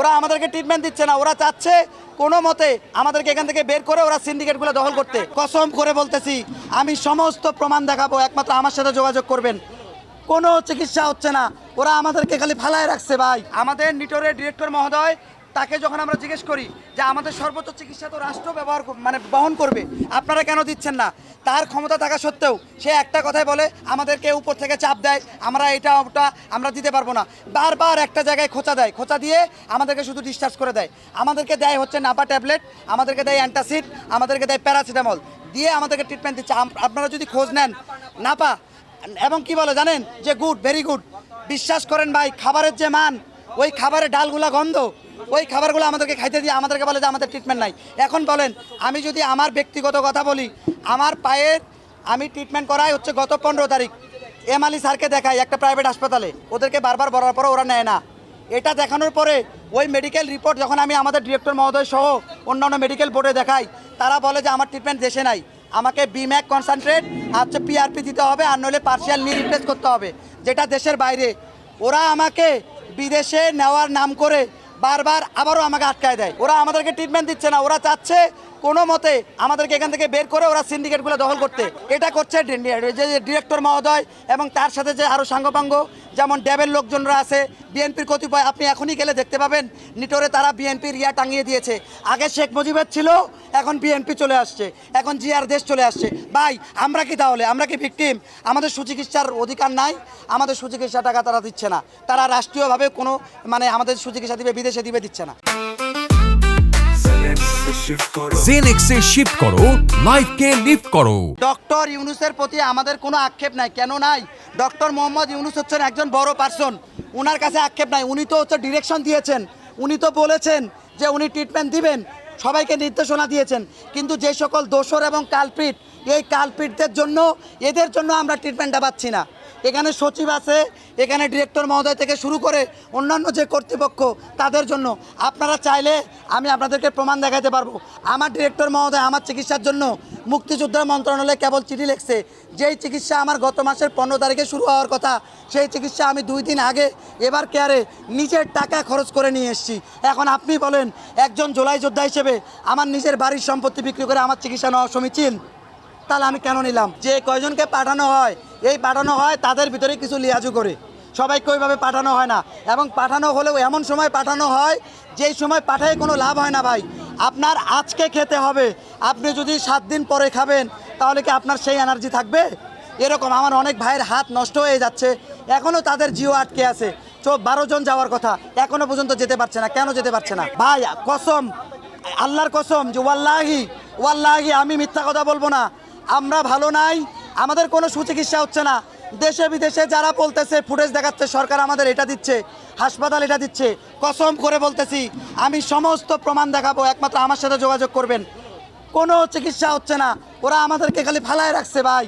ওরা আমাদেরকে ট্রিটমেন্ট দিচ্ছে না, ওরা চাচ্ছে কোনো মতে আমাদেরকে এখান থেকে বের করে ওরা সিন্ডিকেটগুলো দখল করতে। কসম করে বলতেছি, আমি সমস্ত প্রমাণ দেখাবো, একমাত্র আমার সাথে যোগাযোগ করবেন। কোনো চিকিৎসা হচ্ছে না, ওরা আমাদেরকে খালি ফালায় রাখছে ভাই। আমাদের নিটোরের ডিরেক্টর মহোদয় তাকে যখন আমরা জিজ্ঞেস করি যে আমাদের সর্বোচ্চ চিকিৎসা তো রাষ্ট্র ব্যবহার মানে বহন করবে, আপনারা কেন দিচ্ছেন না? তার ক্ষমতা থাকা সত্ত্বেও সে একটা কথাই বলে, আমাদেরকে উপর থেকে চাপ দেয়, আমরা এটা ওটা আমরা দিতে পারব না। বারবার একটা জায়গায় খোঁচা দেয়, খোঁচা দিয়ে আমাদেরকে শুধু ডিসচার্জ করে দেয়। আমাদেরকে দেয় হচ্ছে নাপা ট্যাবলেট, আমাদেরকে দেয় অ্যান্টাসিড, আমাদেরকে দেয় প্যারাসিটামল। দিয়ে আমাদেরকে ট্রিটমেন্ট দিচ্ছে। আপনারা যদি খোঁজ নেন, নাপা, এবং কি বলে জানেন? যে গুড ভেরি গুড বিশ্বাস করেন ভাই, খাবারের যে মান ওই খাবারের ডালগুলা গন্ধ। ওই খাবারগুলো আমাদেরকে খাইতে দিয়ে আমাদেরকে বলে যে আমাদের ট্রিটমেন্ট নাই। এখন বলেন, আমি যদি আমার ব্যক্তিগত কথা বলি, আমার পায়ের আমি ট্রিটমেন্ট করাই হচ্ছে গত পনেরো তারিখ। এম আলি স্যারকে দেখাই একটা প্রাইভেট হাসপাতালে। ওদেরকে বারবার বলার পরে ওরা নেয় না। এটা দেখানোর পরে ওই মেডিকেল রিপোর্ট যখন আমি আমাদের ডিরেক্টর মহোদয় সহ অন্যান্য মেডিকেল বোর্ডে দেখাই, তারা বলে যে আমার ট্রিটমেন্ট দেশে নাই। আমাকে বিম্যাক কনসেন্ট্রেট আর হচ্ছে পিআরপি দিতে হবে আর নইলে পার্সিয়াল নি রিপ্লেস করতে হবে, যেটা দেশের বাইরে। ওরা আমাকে বিদেশে নেওয়ার নাম করে বারবার আবারও আমাকে আটকায় দেয়। ওরা আমাদেরকে ট্রিটমেন্ট দিচ্ছে না, ওরা চাচ্ছে কোনো মতে আমাদেরকে এখান থেকে বের করে ওরা সিন্ডিকেটগুলো দখল করতে। এটা করছে যে ডিরেক্টর মহোদয় এবং তার সাথে যে আরও সাঙ্গপাঙ্গ, যেমন ড্যাবের লোকজনরা আছে বিএনপির কতিপয়, আপনি এখনই গেলে দেখতে পাবেন, নিটোরে তারা বিএনপির ইয়া টাঙিয়ে দিয়েছে। আগে শেখ মুজিবের ছিল, এখন বিএনপি চলে আসছে। এখন জিয়ার দেশ চলে আসছে। ভাই, আমরা কি তাহলে? আমরা কি ভিকটিম আমাদের সুচিকিৎসার অধিকার নাই, আমাদের সুচিকিৎসা টাকা তারা দিচ্ছে না। তারা রাষ্ট্রীয়ভাবে কোনো মানে আমাদের সুচিকিৎসা দিবে, বিদেশে দিবে, দিচ্ছে না। জেনেক্সে শিফট করো লাইফকে লিফট করো। ডক্টর ইউনুসের প্রতি আমাদের কোনো আক্ষেপ নাই কেন নাই? ডক্টর মোহাম্মদ ইউনুস হচ্ছেন একজন বড় পার্সন ওনার কাছে আক্ষেপ নাই। উনি তো হচ্ছে ডিরেকশন দিয়েছেন উনি তো বলেছেন যে উনি ট্রিটমেন্ট দিবেন সবাইকে নির্দেশনা দিয়েছেন। কিন্তু যে সকল দোসর এবং কালপিট এই কালপিটদের জন্য এদের জন্য আমরা ট্রিটমেন্টটা পাচ্ছি না। এখানে সচিব আছে, এখানে ডিরেক্টর মহোদয় থেকে শুরু করে অন্যান্য যে কর্তৃপক্ষ, তাদের জন্য। আপনারা চাইলে আমি আপনাদেরকে প্রমাণ দেখাতে পারব। আমার ডিরেক্টর মহোদয় আমার চিকিৎসার জন্য মুক্তিযোদ্ধা মন্ত্রণালয়ে কেবল চিঠি লিখছে। যেই চিকিৎসা আমার গত মাসের পনেরো তারিখে শুরু হওয়ার কথা, সেই চিকিৎসা আমি দুই দিন আগে এবার কেয়ারে নিজের টাকা খরচ করে নিয়ে এসেছি। এখন আপনি বলেন, একজন জোলাই যোদ্ধা হিসেবে আমার নিজের বাড়ির সম্পত্তি বিক্রি করে আমার চিকিৎসা নেওয়া সমীচীন? তাহলে আমি কেন নিলাম? যে কয়জনকে পাঠানো হয়, এই পাঠানো হয় তাদের ভিতরে কিছু লিয়াজু করে। সবাইকে ওইভাবে পাঠানো হয় না। এবং পাঠানো হলেও এমন সময় পাঠানো হয়, যেই সময় পাঠায় কোনো লাভ হয় না ভাই। আপনার আজকে খেতে হবে। আপনি যদি সাত দিন পরে খাবেন, তাহলে কি আপনার সেই এনার্জি থাকবে? এরকম আমার অনেক ভাইয়ের হাত নষ্ট হয়ে যাচ্ছে। এখনও তাদের জিও আটকে আছে। চো বারো জন যাওয়ার কথা এখনও পর্যন্ত যেতে পারছে না। কেন যেতে পারছে না? ভাই, কসম, আল্লাহর কসম যে ওয়াল্লাহি ওয়াল্লাহি আমি মিথ্যা কথা বলব না। আমরা ভালো নাই, আমাদের কোনো সুচিকিৎসা হচ্ছে না। দেশে বিদেশে যারা বলতেছে ফুটেজ দেখাচ্ছে, সরকার আমাদের এটা দিচ্ছে, হাসপাতাল এটা দিচ্ছে, কসম করে বলতেছি, আমি সমস্ত প্রমাণ দেখাবো, একমাত্র আমার সাথে যোগাযোগ করবেন। কোনো চিকিৎসা হচ্ছে না, ওরা আমাদেরকে খালি ফালায় রাখছে, ভাই।